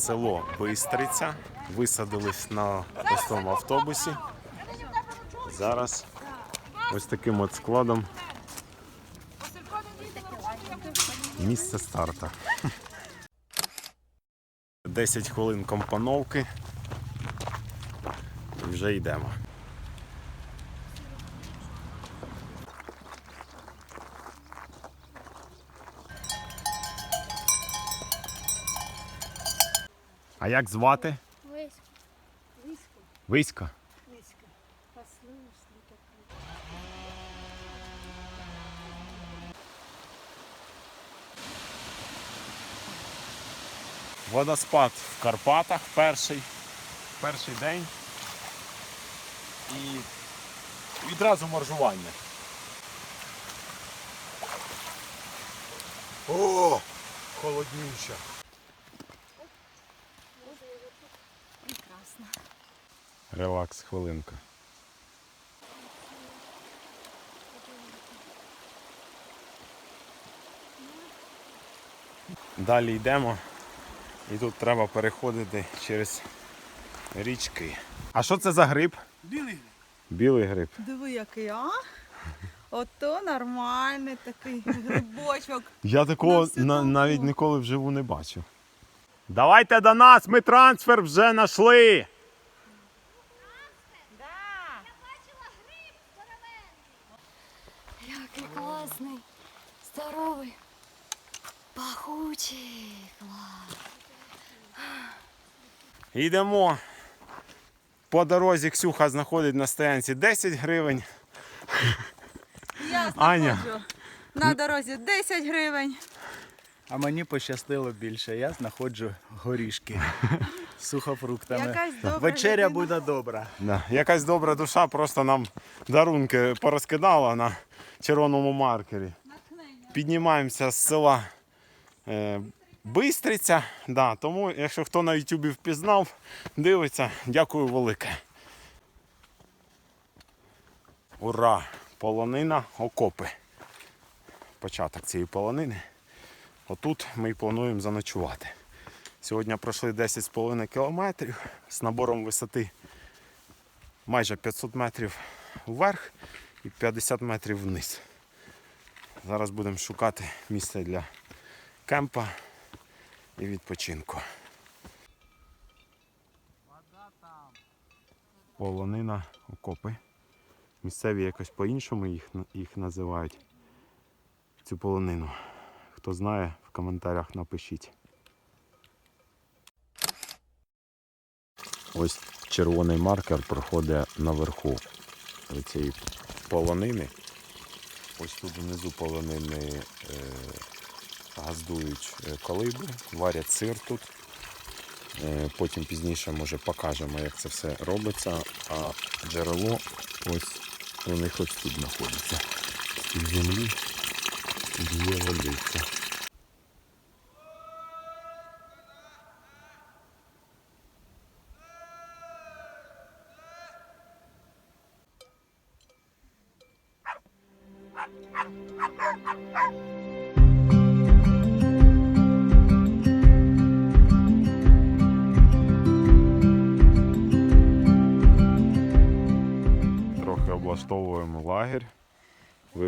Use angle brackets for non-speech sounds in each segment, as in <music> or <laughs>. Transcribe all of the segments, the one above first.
село Бистриця. Висадились на пустому автобусі. Зараз ось таким от складом місце старта. 10 хвилин компоновки. І вже йдемо. А як звати? Висько. Висько. Виська. Висько. Послушний. Водоспад в Карпатах перший. Перший день. І відразу моржування. О! Холоднюча. Релакс, хвилинка. Далі йдемо. І тут треба переходити через річки. А що це за гриб? Білий. гриб. Білий гриб. Диви, який, а? Ото нормальний такий грибочок. Я такого На на, навіть ніколи вживу не бачив. Давайте до нас, ми трансфер вже знайшли. Який класний. Здоровий. Пахучий. Клас. Йдемо. По дорозі Ксюха знаходить на стоянці 10 гривень. Я Аня. знаходжу на дорозі 10 гривень. А мені пощастило більше. Я знаходжу горішки з сухофруктами. Якась добра Вечеря людина. буде добра. Да. Якась добра душа просто нам дарунки порозкидала на червоному маркері. Піднімаємося з села е, Бистриця. Да, тому, якщо хто на Ютубі впізнав, дивиться, дякую велике. Ура! Полонина, окопи. Початок цієї полонини. Отут ми і плануємо заночувати. Сьогодні пройшли 10,5 кілометрів з набором висоти майже 500 метрів вверх і 50 метрів вниз. Зараз будемо шукати місце для кемпа і відпочинку. Полонина, окопи. Місцеві якось по-іншому їх, їх називають. Цю полонину. Хто знає, в коментарях напишіть. Ось червоний маркер проходить наверху цієї полонини. Ось тут внизу полонини е, газдують е, колиби, варять сир тут. Е, потім пізніше може покажемо, як це все робиться. А джерело ось у них ось тут знаходиться. В землі є водиця. Трохи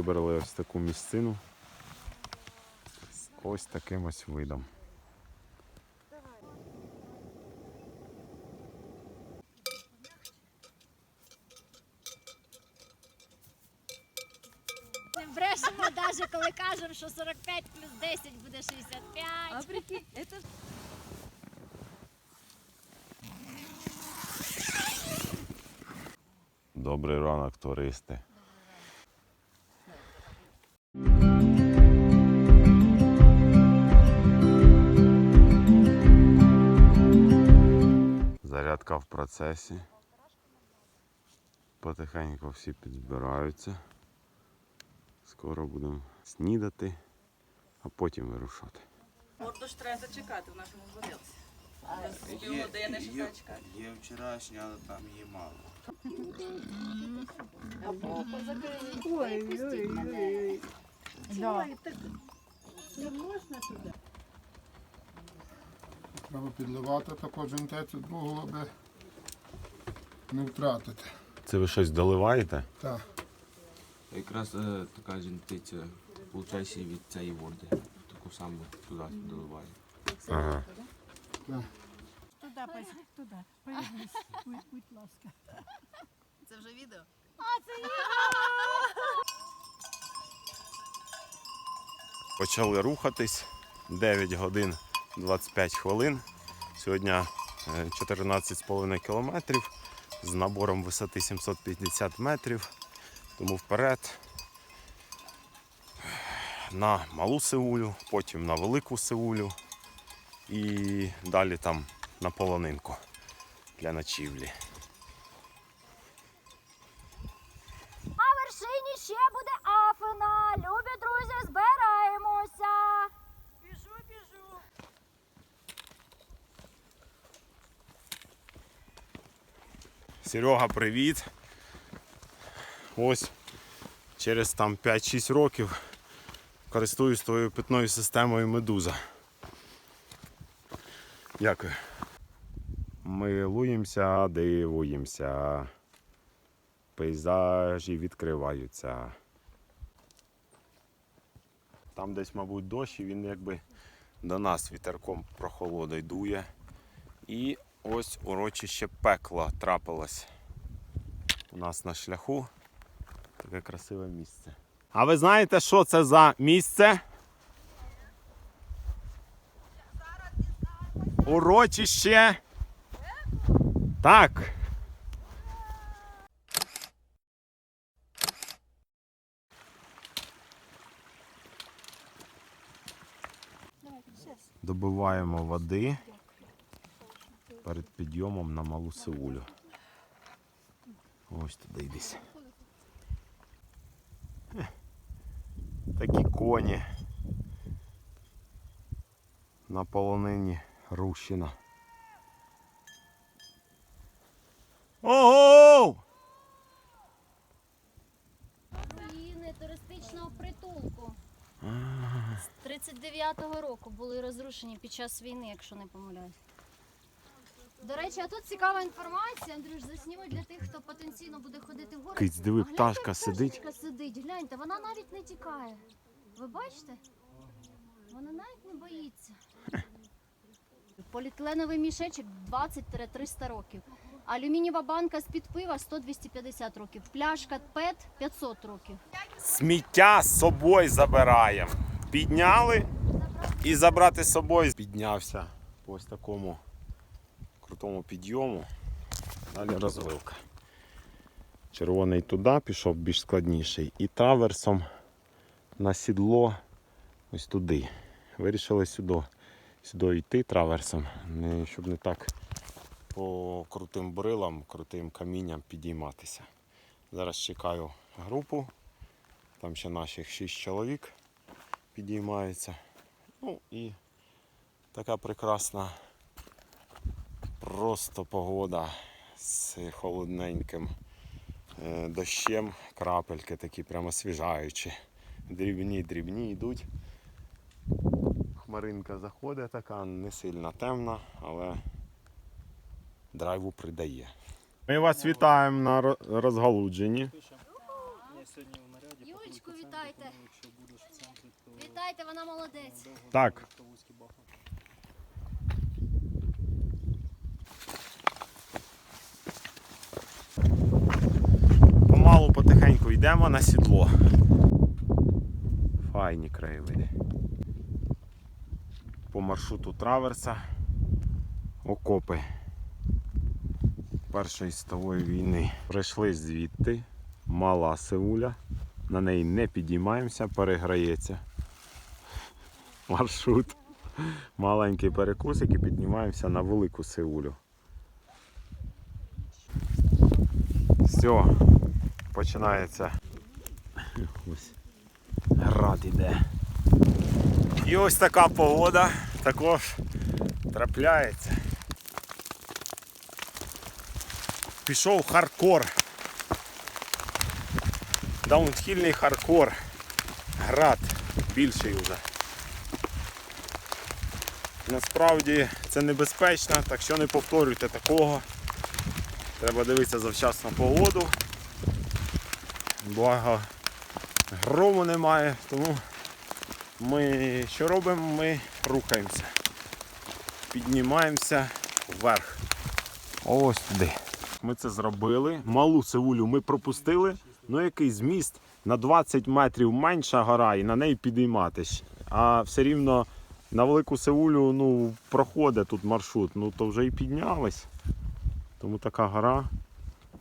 Вибрали ось таку місцину з ось таким ось видом. Не брешемо навіть коли кажемо, що 45 плюс 10 буде 65. А прикинь, ж- Добрий ранок, туристи. Зарядка в процесі. Потихеньку всі підзбираються. Скоро будемо снідати, а потім вирушати. От ж треба зачекати, вона ж не ще є, є вчорашня, але там її мало. Треба підливати таку джентецю другу, аби не втратити. Це ви щось доливаєте? Так. Якраз е, така жінтиця виходить від цієї води. Таку саму туди доливає. Ага. Це вже відео? Почали рухатись 9 годин 25 хвилин. Сьогодні е, 14,5 кілометрів з набором висоти 750 метрів. Тому вперед на малу Сеулю, потім на велику Сеулю і далі там на полонинку для ночівлі. На вершині ще буде Афина. Любі друзі, збираємося. Біжу, біжу. Серега, привіт. Ось через там 5-6 років користуюсь твоєю питною системою медуза. Дякую. Милуємося, дивуємося. Пейзажі відкриваються. Там десь, мабуть, дощ, і він якби до нас вітерком прохолодою дує. І ось урочище пекла трапилось у нас на шляху. Таке красиве місце. А ви знаєте, що це за місце? Урочище. Так. Добиваємо води перед підйомом на малу Сеулю. Ось туди. Ех, Такі коні. На полонині Рущина. Ого! Руїни туристичного притулку. З 39-го року були розрушені під час війни, якщо не помиляюсь. До речі, а тут цікава інформація, Андрюш, засніми для тих, хто потенційно буде ходити в гори. Киць, диви, А гляньте, пташка сидить. пташечка сидить. Гляньте, вона навіть не тікає. Ви бачите? Вона навіть не боїться. <laughs> Поліетиленовий мішечок 20-300 років. Алюмінієва банка з-під пива 100-250 років. Пляшка ПЕТ 500 років. Сміття з собою забираємо. Підняли і забрати з собою. Піднявся по ось такому крутому підйому. Далі розвилка. Червоний туди пішов більш складніший. І траверсом на сідло ось туди. Вирішили сюди, сюди йти траверсом, щоб не так по крутим брилам, крутим камінням підійматися. Зараз чекаю групу. Там ще наших 6 чоловік підіймається. Ну і така прекрасна просто погода з холодненьким е, дощем. Крапельки такі прямо свіжаючі. Дрібні, дрібні йдуть. Хмаринка заходить така, не сильно темна, але драйву придає. Ми вас вітаємо на розгалудженні. Юлечку, вітайте. Вітайте, вона молодець. Так, помалу потихеньку йдемо на сідло. Файні краєвиди. По маршруту траверса окопи Першої світової війни. Прийшли звідти, мала Сеуля. На неї не підіймаємося, переграється маршрут. Маленький перекусик і піднімаємося на велику Сеулю. Все, починається. Ось град іде. І ось така погода також трапляється. Пішов хардкор. Даунхільний хардкор. Град більший уже. Насправді це небезпечно, так що не повторюйте такого. Треба дивитися завчасно погоду. Благо грому немає, тому ми що робимо? Ми рухаємося. Піднімаємося вверх. Ось туди. Ми це зробили. Малу цивулю ми пропустили. Ну який зміст на 20 метрів менша гора і на неї підійматись. А все рівно на велику севулю ну, проходить тут маршрут, ну то вже і піднялись. Тому така гора,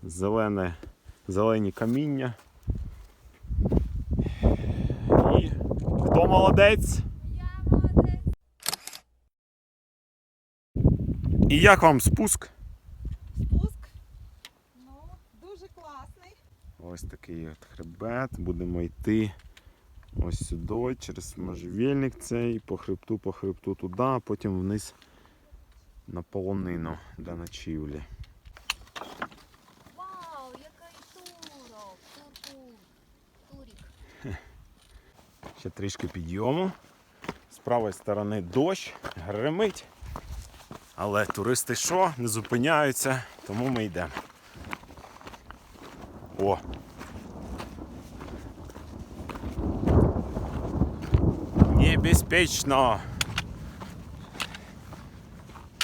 зелене, зелені каміння. І молодець? І як вам спуск? Спуск. Ну, дуже класний. Ось такий от хребет. Будемо йти ось сюди, через можжевельник цей, по хребту, по хребту туди, а потім вниз на полонину до ночівлі. Ще трішки підйому. З правої сторони дощ, гримить. Але туристи що, не зупиняються, тому ми йдемо. О! Небезпечно!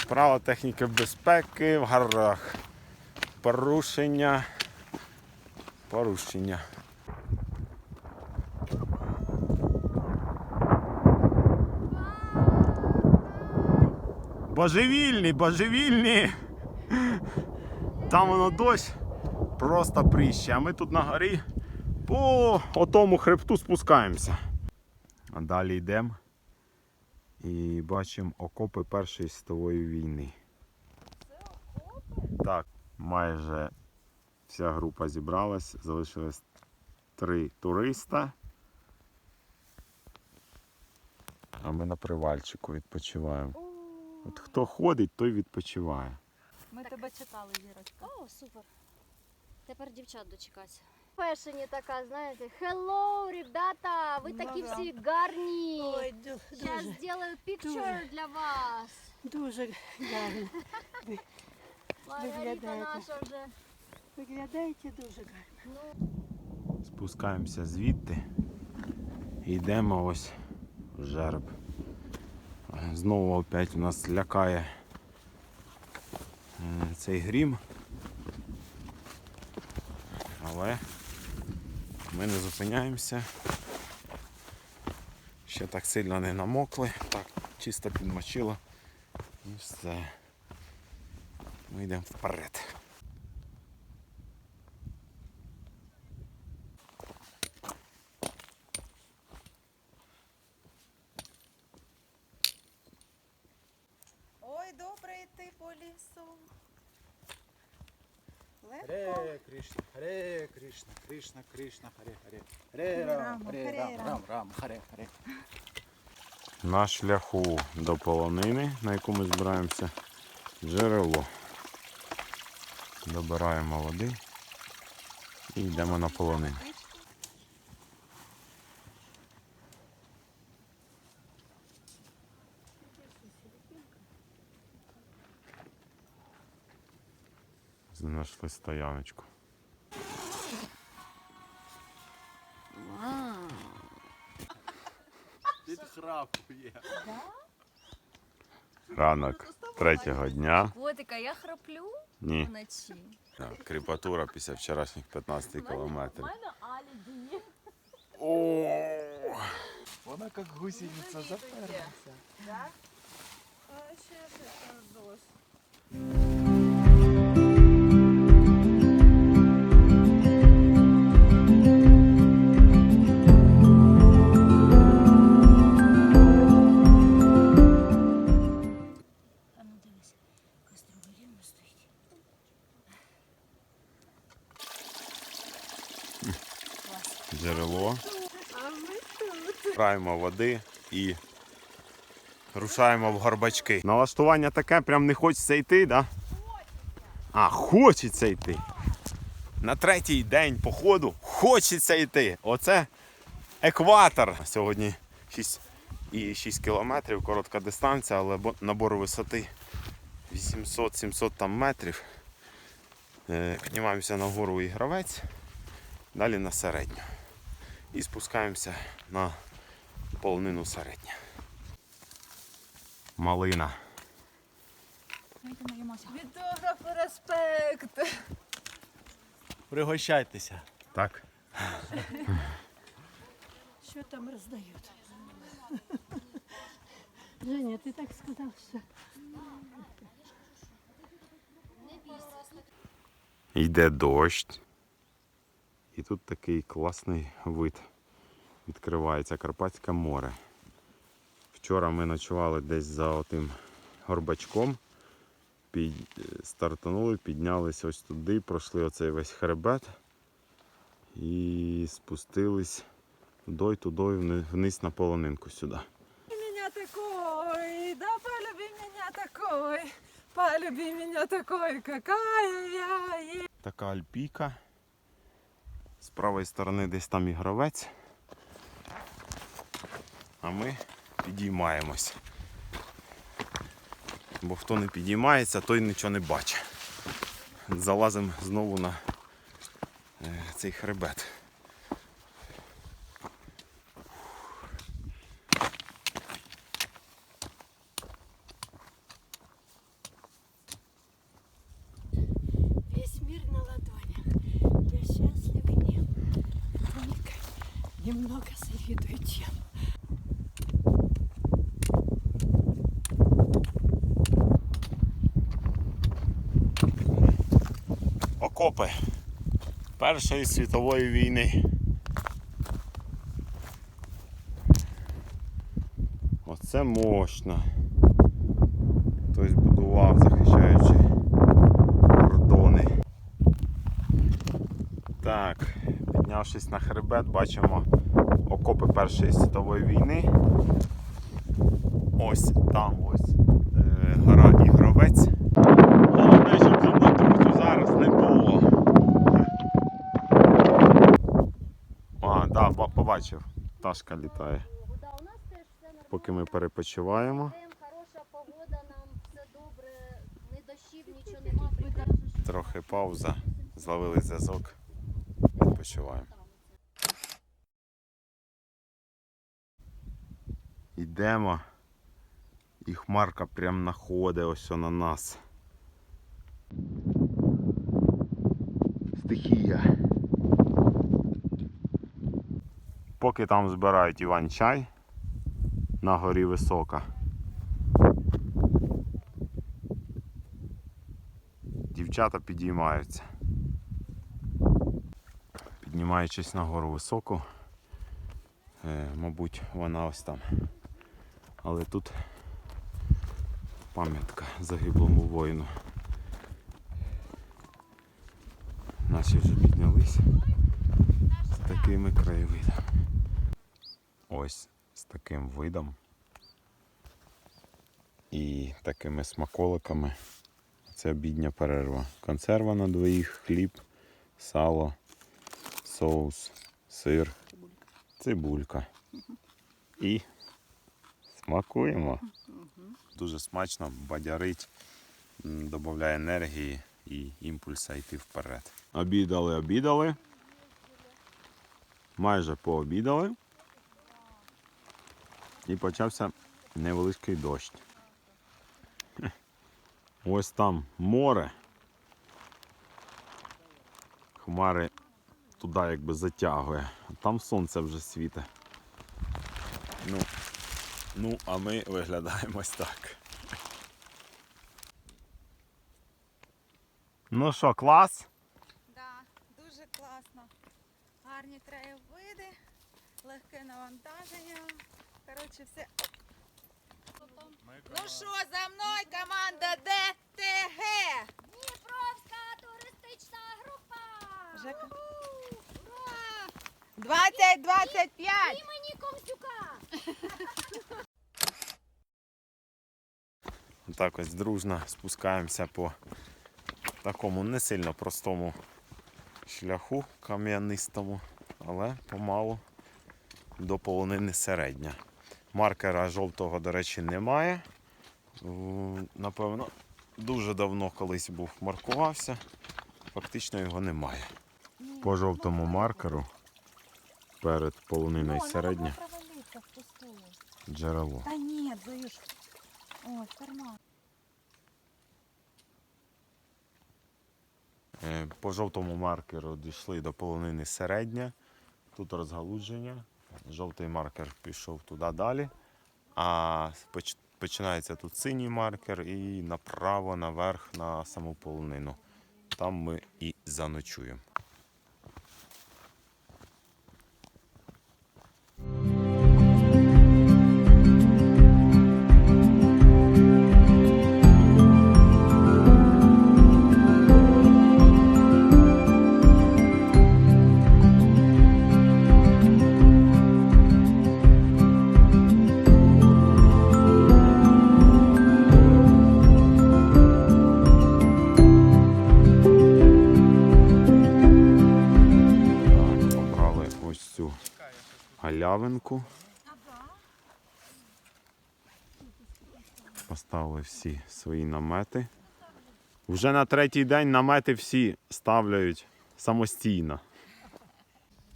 Правила техніки безпеки в горах. Порушення. Порушення. Божевільні, божевільні. Там воно дощ просто пріще. А ми тут на горі по отому хребту спускаємося. А далі йдемо і бачимо окопи Першої світової війни. Так, майже вся група зібралась, залишилось три туриста. А ми на привальчику відпочиваємо. От хто ходить, той відпочиває. Ми тебе чекали, Вірочка. О, супер. Тепер дівчат дочекайся. Пешені така, знаєте, hello, ребята! Ви такі Ага. всі гарні! Ой, ду- Зараз дуже, зроблю picture для вас. дуже гарно. Маргарита Виглядаєте. наша вже. Виглядаєте дуже гарно. Ну, Спускаємося звідти йдемо ось в жереб. Знову опять у нас лякає е, цей грім. Але ми не зупиняємося. Ще так сильно не намокли, так чисто підмочило. І все. Ми йдемо вперед. Ой, добре йти по лісу. Легко. Харе Кришна, Харе Кришна, Кришна, Кришна, Харе Харе. Харе Рам, Харе Рам, Рам, Рам, Харе Харе. На шляху до полонини, на яку ми збираємося, джерело. Добираємо води і йдемо на полонину. Знайшли стояночку. Підхрапує. Ранок третього дня. котика, я храплю Ні. вночі. Так, кріпатура після вчорашніх 15 кілометрів. Вона як гусениця заперлася. А ще ще дощ. Граємо води і рушаємо в горбачки. Налаштування таке, прям не хочеться йти, да? А, хочеться йти. На третій день походу хочеться йти. Оце екватор. Сьогодні 6 і 6 кілометрів, коротка дистанція, але бо- набор висоти 800-700 там метрів. Е, Піднімаємося на гору Ігровець, далі на середню. І спускаємося на полонину середня. Малина. Відеографи, респект! Пригощайтеся. Так? Що там роздають? Женя, ти так сказав, що Йде дощ. І тут такий класний вид. Відкривається Карпатське море. Вчора ми ночували десь за отим горбачком. Під... Стартанули, піднялись ось туди, пройшли оцей весь хребет і спустились туди, туди, вни- вниз на полонинку сюди. Такой, да полюби меня такой, полюби меня такой, какая я есть. така альпійка. З правої сторони десь там ігровець. А ми підіймаємось. Бо хто не підіймається, той нічого не бачить. Залазимо знову на е, цей хребет. Окопи Першої світової війни. Оце мощно. Хтось будував, захищаючи кордони. Так, піднявшись на хребет, бачимо окопи Першої світової війни. Ось там ось е, гора Ігровець. Головне, щоб землетрусу зараз не було. А, да, ба- побачив. Пташка літає. Поки ми перепочиваємо. Хороша погода, нам все добре, не дощів, нічого нема. Трохи пауза. Зловили зв'язок. Відпочиваємо. Йдемо. І хмарка прям находить ось на нас. Стихія. Поки там збирають Іван-чай на горі висока. Дівчата підіймаються. Піднімаючись на гору високу, е, мабуть, вона ось там. Але тут пам'ятка загиблому воїну. Наші вже піднялись з такими краєвидами. Ось з таким видом і такими смаколиками. Це обідня перерва. Консерва на двоїх, хліб, сало, соус, сир, цибулька. І смакуємо. Дуже смачно, бадярить, додає енергії і імпульса йти вперед. Обідали, обідали. Майже пообідали. І почався невеличкий дощ. <laughs> Ось там море. Хмари туди якби затягує. Там сонце вже світить. Ну, ну, а ми виглядаємо ось так. <laughs> Ну що, клас? Да, дуже класно. Гарні краєвиди, легке навантаження. Коротше, все. Ну що, за мною команда ДТГ. Дніпровська туристична група! Жека. Ура! 2025. Імені Комсюка! Так ось дружно спускаємося по такому не сильно простому шляху кам'янистому, але помалу до полонини середня. Маркера жовтого, до речі, немає. Напевно, дуже давно колись був маркувався. Фактично його немає. По жовтому маркеру перед полониною в джерело. Да нет, Заюш. Ой, карман. Е, По жовтому маркеру дійшли до полонини середня. Тут розгалудження. Жовтий маркер пішов туди далі. А починається тут синій маркер і направо, наверх на саму полонину. Там ми і заночуємо. Галявинку. Поставили всі свої намети. Вже на третій день намети всі ставляють самостійно.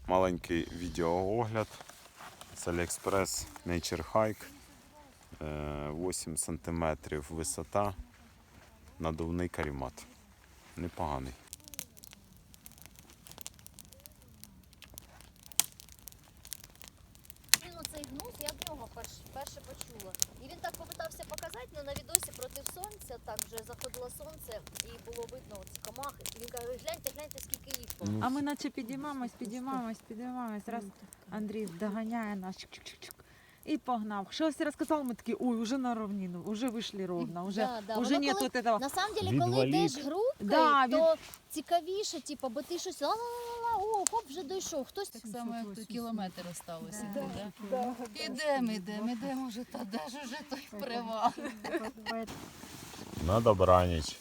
Маленький відеоогляд з AliExpress Nature Hike. Е, 8 см висота. Надувний карімат. Непоганий. Він оцей гнус, я в нього перш, перше почула. І він так попитався показати, але на відосі проти сонця, так вже заходило сонце і було видно ці комахи. І він каже, гляньте, гляньте, скільки їх тут. А ми наче підіймаємось, підіймаємось, підіймаємось. Раз Андрій доганяє нас. чик-чик-чик. І погнав. Щось розказав, ми такі, ой, уже на ровнину, уже вийшли ровно, <laughs> уже, Да, да. уже нет коли- вот этого. На самом деле, коли Відволік. йдеш групкою, Да, то цікавіше, типу, бо ти щось ла-ла-ла-ла, о, хоп, вже дійшов. Хтось Так само, як тут кілометр осталося. Да. Ідемо, ідемо, ідемо вже, та де ж уже той привал. На добраніч.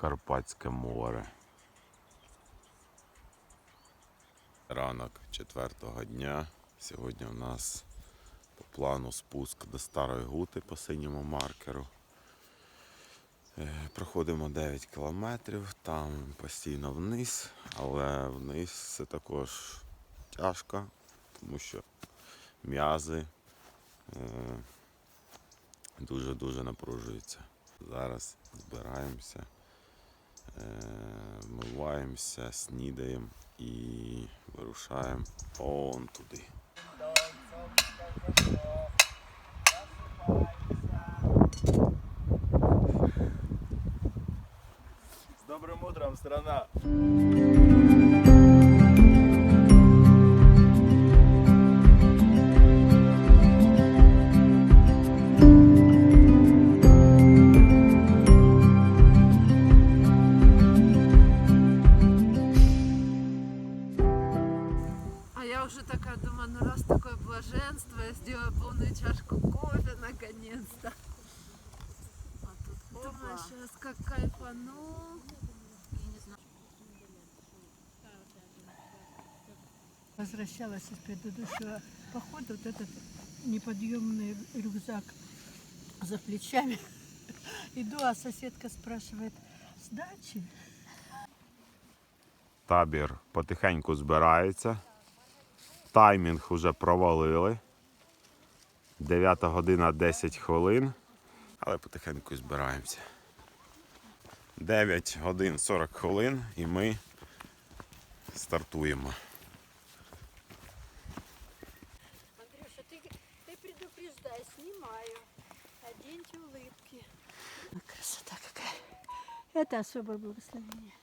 Карпатське море. Ранок четвертого дня. Сьогодні у нас по плану спуск до Старої Гути по синьому маркеру. Е, Проходимо 9 кілометрів, там постійно вниз, але вниз це також тяжко, тому що м'язи е, дуже-дуже напружуються. Зараз збираємося, е, вмиваємося, снідаємо і вирушаємо он туди. С добрым утром, страна! Возвращалась из предыдущего похода, вот этот неподъемный рюкзак за плечами. <laughs> Иду, а соседка спрашивает, сдачи? Табір потихеньку збирається. Таймінг вже провалили. 9 година 10 хвилин. Але потихеньку збираємося. 9 годин 40 хвилин і ми стартуємо. Это особое благословение.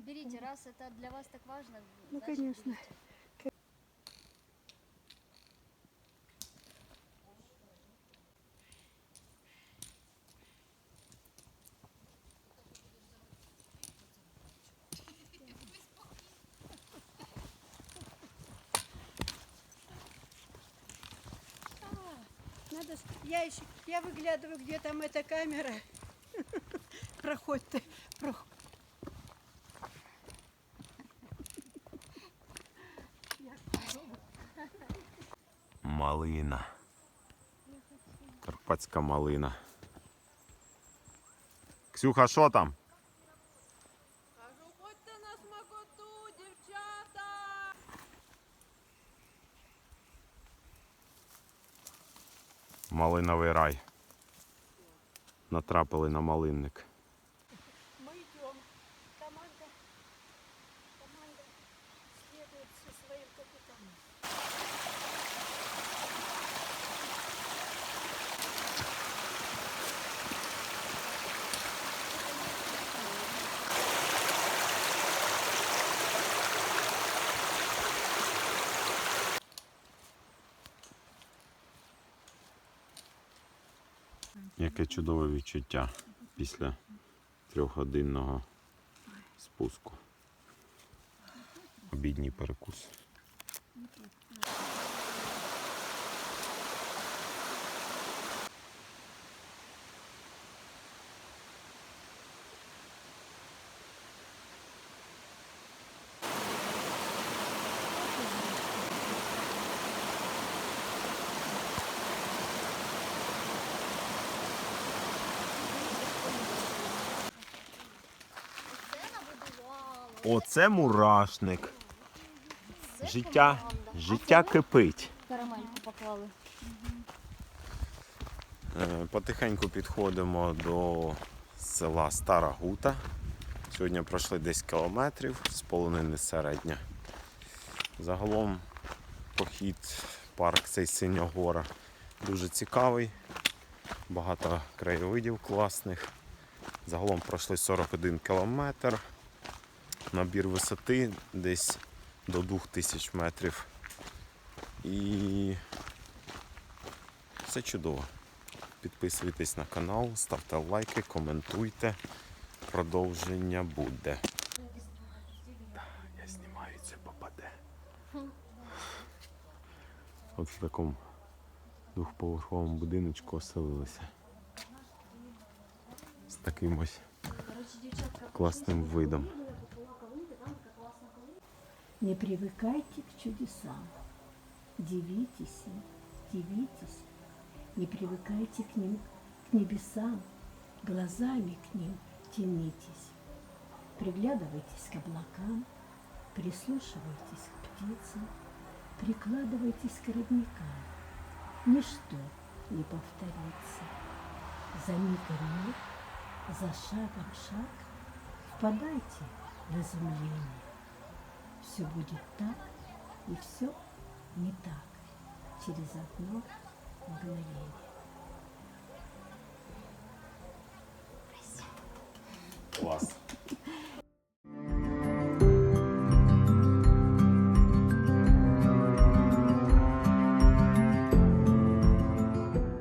Берите, раз это для вас так важно. Ну, конечно. беріть. надо... Я еще... Я выглядываю, где там эта камера. <laughs> проходит э, ты. Малина. карпатская малина. Ксюха, что там? Малиновий рай. Натрапили на малинник. Яке чудове відчуття після трьохгодинного спуску. Обідній перекус. Оце мурашник. Життя, життя кипить. Карамельку поклали. Е, Потихеньку підходимо до села Стара Гута. Сьогодні пройшли 10 кілометрів з полонини середня. Загалом похід парк цей Синьогора дуже цікавий, багато краєвидів класних. Загалом пройшли 41 кілометр. Набір висоти десь до 2000 метрів. І все чудово. Підписуйтесь на канал, ставте лайки, коментуйте. Продовження буде. Я знімаю це попаде. От в такому двохповерховому будиночку оселилися. З таким ось класним видом. Не привыкайте к чудесам. Дивитесь им, дивитесь. Не привыкайте к ним, к небесам. Глазами к ним тянитесь. Приглядывайтесь к облакам, прислушивайтесь к птицам, прикладывайтесь к родникам. Ничто не повторится. За мигом миг, за шагом шаг, впадайте в изумление. Все будет так, и все не так через одно мгновение. Клас.